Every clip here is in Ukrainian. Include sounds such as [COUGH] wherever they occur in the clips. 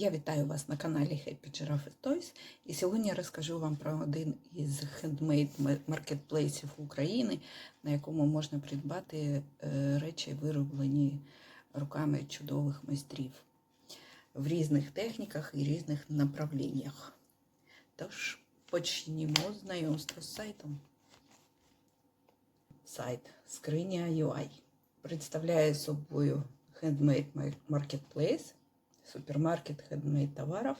Я вітаю вас на каналі Happy Giraffe Toys. І сьогодні я розкажу вам про один із хендмейд маркетплейсів України, на якому можна придбати е, речі, вироблені руками чудових майстрів в різних техніках і різних направленнях. Тож почнімо знайомство з сайтом. Сайт Скриня UI представляє собою Handmade Marketplace, супермаркет хендмейд товарів,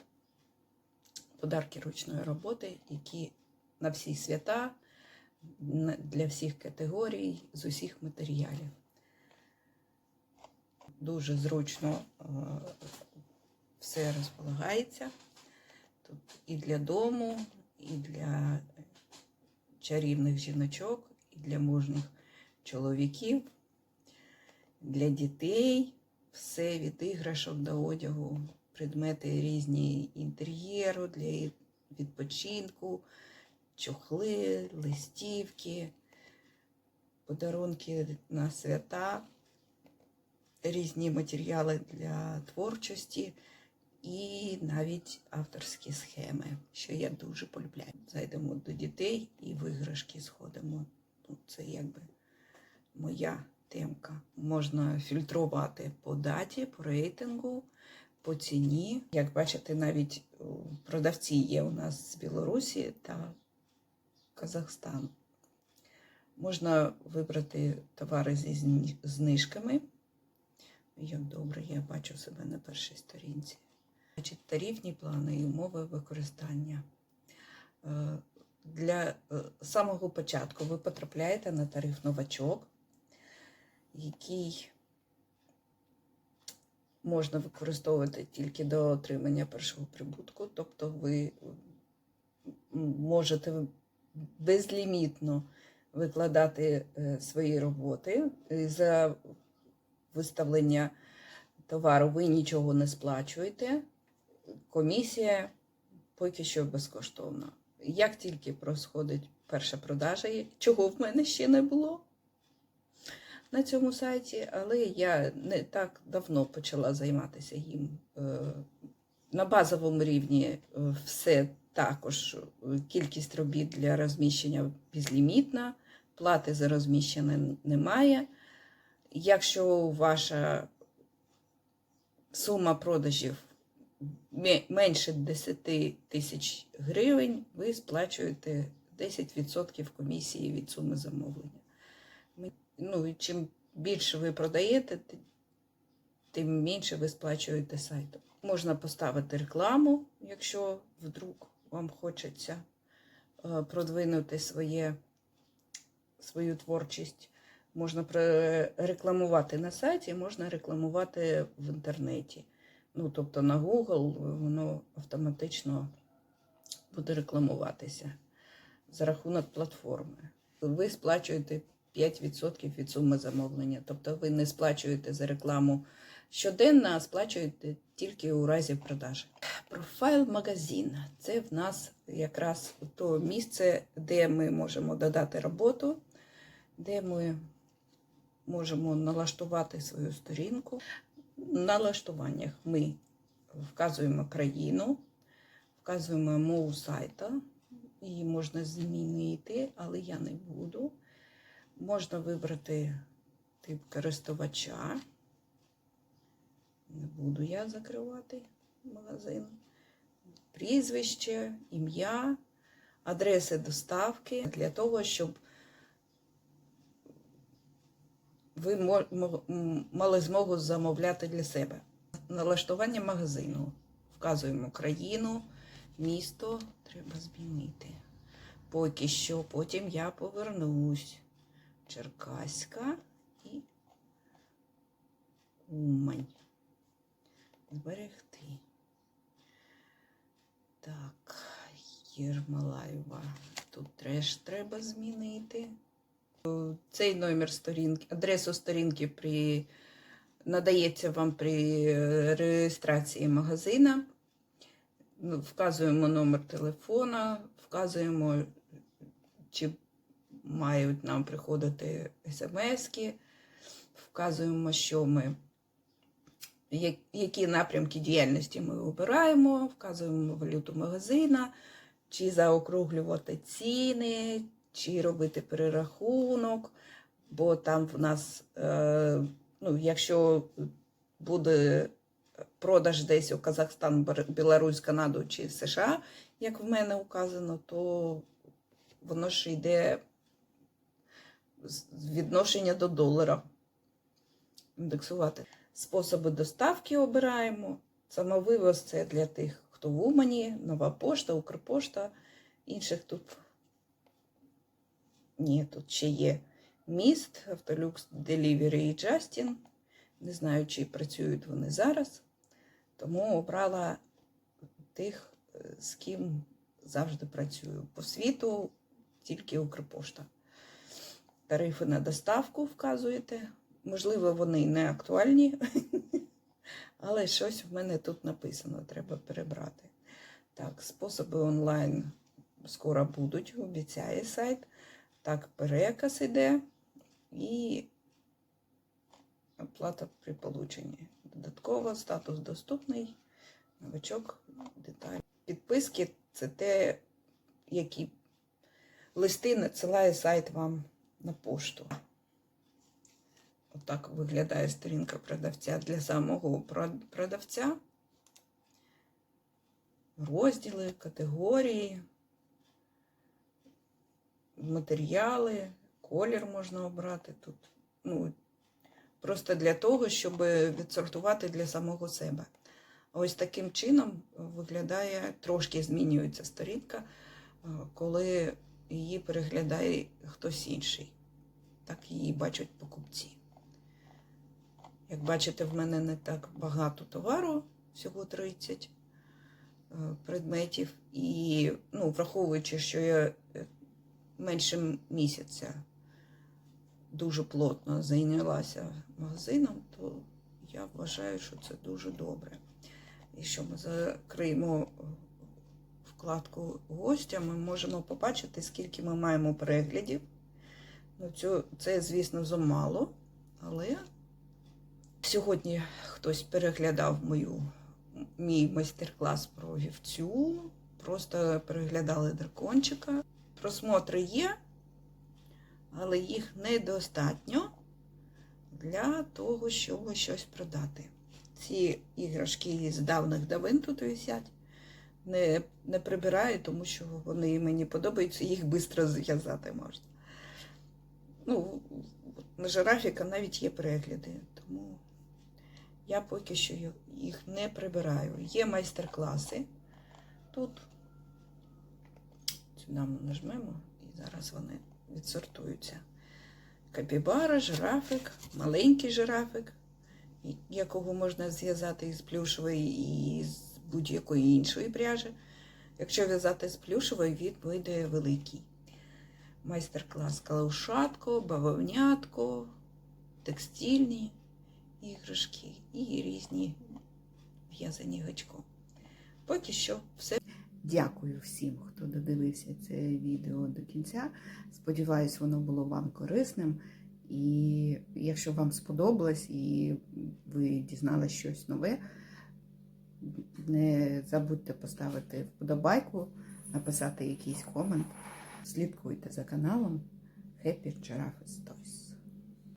подарки ручної роботи, які на всі свята, для всіх категорій, з усіх матеріалів. Дуже зручно е, все розполагається. Тут і для дому, і для чарівних жіночок, і для мужніх чоловіків, для дітей. Все від іграшок до одягу, предмети різні інтер'єру для відпочинку, чохли, листівки, подарунки на свята, різні матеріали для творчості і навіть авторські схеми, що я дуже полюбляю. Зайдемо до дітей і в іграшки сходимо. Ну, це якби моя темка. Можна фільтрувати по даті, по рейтингу, по ціні. Як бачите, навіть продавці є у нас з Білорусі та Казахстану. Можна вибрати товари зі знижками. Як добре, я бачу себе на першій сторінці. Значить, тарифні плани і умови використання. Е, Для е, самого початку ви потрапляєте на тариф новачок, який можна використовувати тільки до отримання першого прибутку. Тобто ви можете безлімітно викладати е, свої роботи. За виставлення товару ви нічого не сплачуєте. Комісія поки що безкоштовна. Як тільки проходить перша продажа, чого в мене ще не було на цьому сайті, але я не так давно почала займатися їм. Е, На базовому рівні е, все також е, кількість робіт для розміщення безлімітна, плати за розміщення немає. Якщо ваша сума продажів менше 10 тисяч гривень, ви сплачуєте 10% комісії від суми замовлення. Ну, чим більше ви продаєте, тим менше ви сплачуєте сайту. Можна поставити рекламу, якщо вдруг вам хочеться е, продвинути своє, свою творчість. Можна рекламувати на сайті, можна рекламувати в інтернеті. Ну, тобто на Google воно автоматично буде рекламуватися за рахунок платформи. Ви сплачуєте 5% від суми замовлення. Тобто ви не сплачуєте за рекламу щоденно, а сплачуєте тільки у разі продажі. Профайл магазина це в нас якраз то місце, де ми можемо додати роботу, де ми можемо налаштувати свою сторінку. В налаштуваннях ми вказуємо країну, вказуємо мову сайта, її можна змінити, але я не буду. Можна вибрати тип користувача. Не буду я закривати магазин. Прізвище, ім'я, адреси доставки для того, щоб ви мали змогу замовляти для себе. Налаштування магазину. Вказуємо країну, місто треба змінити. Поки що, потім я повернусь. Черкаська і Умань. Зберегти. Так, Єрмолаєва. Тут теж треба змінити. Е, Цей номер сторінки, адресу сторінки при, надається вам при е, реєстрації магазина. Вказуємо номер телефона, вказуємо, чи мають нам приходити смски, вказуємо, що ми які напрямки діяльності ми обираємо, вказуємо валюту магазина, чи заокруглювати ціни, чи робити перерахунок, бо там в нас, е, ну, якщо буде продаж десь у Казахстан, Білорусь, Канаду чи США, як в мене указано, то воно ж йде відношення до долара. Індексувати. Способи доставки обираємо. Самовивоз це для тих, хто в Умані, Нова пошта, Укрпошта. Інших тут ні, тут ще є міст, Автолюкс Делівері і Джастін. Не знаю, чи працюють вони зараз. Тому обрала тих, е, з ким завжди працюю. По світу тільки Укрпошта. Тарифи на доставку вказуєте. Можливо, вони не актуальні, [LAUGHS] але щось в мене тут написано, треба перебрати. Так, способи онлайн скоро будуть, обіцяє сайт. Так, переказ іде і оплата при полученні. Додатково статус доступний, новичок, деталі. Підписки це те, які листи надсилає сайт вам на пошту. Отак виглядає сторінка продавця для самого продавця. Розділи, категорії, матеріали, колір можна обрати тут. Ну, просто для того, щоб відсортувати для самого себе. Ось таким чином виглядає, трошки змінюється сторінка, е, коли її переглядає хтось інший. Так її бачать покупці. Як бачите, в мене не так багато товару, всього 30 е, предметів. І ну, враховуючи, що я е, менше місяця дуже плотно зайнялася магазином, то я вважаю, що це дуже добре. І що ми закриємо е, вкладку гостя, ми можемо побачити, скільки ми маємо переглядів. Ну, це, звісно, замало, але сьогодні хтось переглядав мою, мій майстер-клас про вівцю, просто переглядали дракончика. Просмотри є, але їх недостатньо для того, щоб щось продати. Ці іграшки з давних давин тут висять. Не, не прибираю, тому що вони мені подобаються, їх швидко зв'язати можна. Ну, на жирафіка навіть є перегляди, тому я поки що їх не прибираю. Є майстер-класи тут. Сюди ми нажмемо і зараз вони відсортуються. Капібара, жирафик, маленький жирафик, якого можна зв'язати із плюшової і з будь-якої іншої пряжі. Якщо в'язати з плюшової, він вийде великий. Майстер-клас калушатко, бавовнятко, текстильні іграшки і різні в'язані гачком. Поки що все. Дякую всім, хто додивився це відео до кінця. Сподіваюсь, воно було вам корисним. І якщо вам сподобалось і ви дізналися щось нове, не забудьте поставити вподобайку, написати якийсь комент. Слідкуйте за каналом Happy Giraffe Toys.